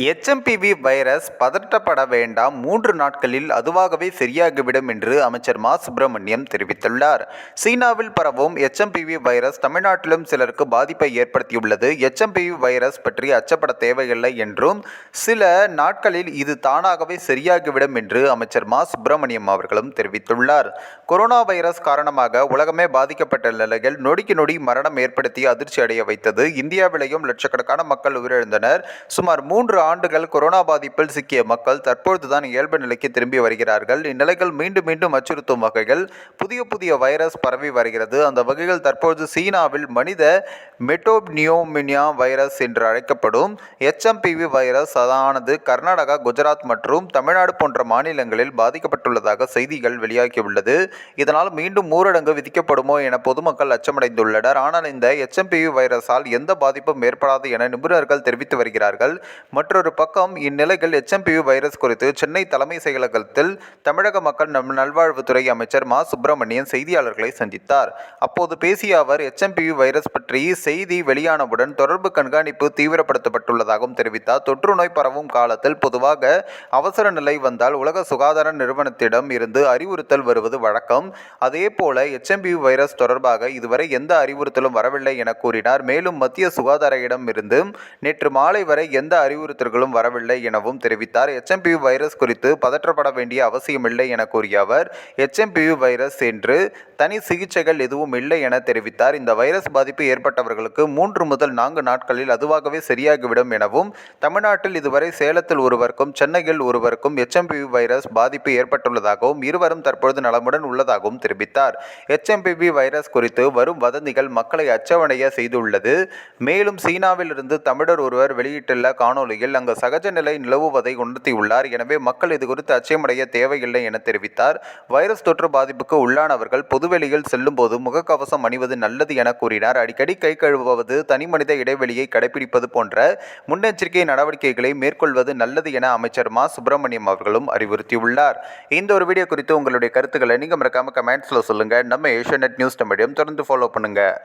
HMPV virus பதட்டப்பட வேண்டாம். மூன்று நாட்களில் அதுவாகவே சரியாகிவிடும் என்று அமைச்சர் மா. சுப்பிரமணியம் தெரிவித்துள்ளார். சீனாவில் பரவும் எச்எம்பிவி வைரஸ் தமிழ்நாட்டிலும் சிலருக்கு பாதிப்பை ஏற்படுத்தியுள்ளது. எச்எம்பிவி வைரஸ் பற்றி அச்சப்பட தேவையில்லை என்றும் சில நாட்களில் இது தானாகவே சரியாகிவிடும் என்று அமைச்சர் மா. சுப்பிரமணியம் அவர்களும் தெரிவித்துள்ளார். கொரோனா வைரஸ் காரணமாக உலகமே பாதிக்கப்பட்ட நிலையில் நொடிக்கு நொடி மரணம் ஏற்படுத்தி அதிர்ச்சி அடைய வைத்தது. இந்தியாவிலேயும் லட்சக்கணக்கான மக்கள் உயிரிழந்தனர். சுமார் மூன்று ஆண்டுகள் கொரோனா பாதிப்பில் சிக்கிய மக்கள் தற்பொழுதுதான் இயல்பு நிலைக்கு திரும்பி வருகிறார்கள். இந்நிலைகள் மீண்டும் மீண்டும் அச்சுறுத்தும் வகைகள் புதிய புதிய வைரஸ் பரவி வருகிறது. அந்த வகையில் தற்பொழுது சீனாவில் மனித மெட்டோப்னியோமினியா வைரஸ் என்று அழைக்கப்படும் எச்எம்பிவி வைரஸ் அதானது கர்நாடகா குஜராத் மற்றும் தமிழ்நாடு போன்ற மாநிலங்களில் பாதிக்கப்பட்டுள்ளதாக செய்திகள் வெளியாகியுள்ளது. இதனால் மீண்டும் ஊரடங்கு விதிக்கப்படுமோ என பொதுமக்கள் அச்சமடைந்துள்ளனர். ஆனால் இந்த எச்எம்பிவி வைரஸால் எந்த பாதிப்பும் ஏற்படாது என நிபுணர்கள் தெரிவித்து வருகிறார்கள். மற்றொரு பக்கம் இந்நிலையில் எச்எம்பிவி வைரஸ் குறித்து சென்னை தலைமை செயலகத்தில் தமிழக மக்கள் நம் நல்வாழ்வுத்துறை அமைச்சர் மா. சுப்பிரமணியன் செய்தியாளர்களை சந்தித்தார். அப்போது பேசிய அவர் எச்எம்பிவி வைரஸ் பற்றி செய்தி வெளியானவுடன் தொடர்பு கண்காணிப்பு தீவிரப்படுத்தப்பட்டுள்ளதாகவும் தெரிவித்தார். தொற்று நோய் பரவும் காலத்தில் பொதுவாக அவசர நிலை வந்தால் உலக சுகாதார நிறுவனத்திடம் இருந்து அறிவுறுத்தல் வருவது வழக்கம். அதே போல வைரஸ் தொடர்பாக இதுவரை எந்த அறிவுறுத்தலும் வரவில்லை என கூறினார். மேலும் மத்திய சுகாதார இடம் இருந்து நேற்று மாலை வரை எந்த அறிவுறுத்தல் அறிவுறுத்தல்களும் வரவில்லை எனவும் தெரிவித்தார். எச்எம்பிவி வைரஸ் குறித்து பதற்றப்பட வேண்டிய அவசியமில்லை என கூறிய அவர் எச்எம்பிவி வைரஸ் என்று தனி சிகிச்சைகள் எதுவும் இல்லை என தெரிவித்தார். இந்த வைரஸ் பாதிப்பு ஏற்பட்டவர்களுக்கு மூன்று முதல் நான்கு நாட்களில் அதுவாகவே சரியாகிவிடும் எனவும் தமிழ்நாட்டில் இதுவரை சேலத்தில் ஒருவருக்கும் சென்னையில் ஒருவருக்கும் எச்எம்பிவி வைரஸ் பாதிப்பு ஏற்பட்டுள்ளதாகவும் இருவரும் தற்பொழுது நலமுடன் உள்ளதாகவும் தெரிவித்தார். எச்எம்பிவி வைரஸ் குறித்து வரும் வதந்திகள் மக்களை அச்சவடைய செய்துள்ளது. மேலும் சீனாவில் இருந்து தமிழர் ஒருவர் வெளியிட்டுள்ள காணொலியில் அங்கு சகஜ நிலை நிலவுவதை உணர்த்தியுள்ளார். எனவே மக்கள் இது குறித்து அச்சமடைய தேவையில்லை என தெரிவித்தார். வைரஸ் தொற்று பாதிப்புக்கு உள்ளானவர்கள் பொதுவெளியில் செல்லும்போது முகக்கவசம் அணிவது நல்லது என கூறினார். அடிக்கடி கை கழுவுவது தனிமனித இடைவெளியை கடைபிடிப்பது போன்ற முன்னெச்சரிக்கை நடவடிக்கைகளை மேற்கொள்வது நல்லது என அமைச்சர் மா. சுப்பிரமணியம் அவர்களும் அறிவுறுத்தியுள்ளார். இந்த ஒரு வீடியோ குறித்து உங்களுடைய கருத்துக்களை நீங்கள் மறக்காம கமெண்ட்ஸில் சொல்லுங்கள் நம்ம ஏஷியா நியூஸ் மீடியம் தொடர்ந்து ஃபாலோ பண்ணுங்கள்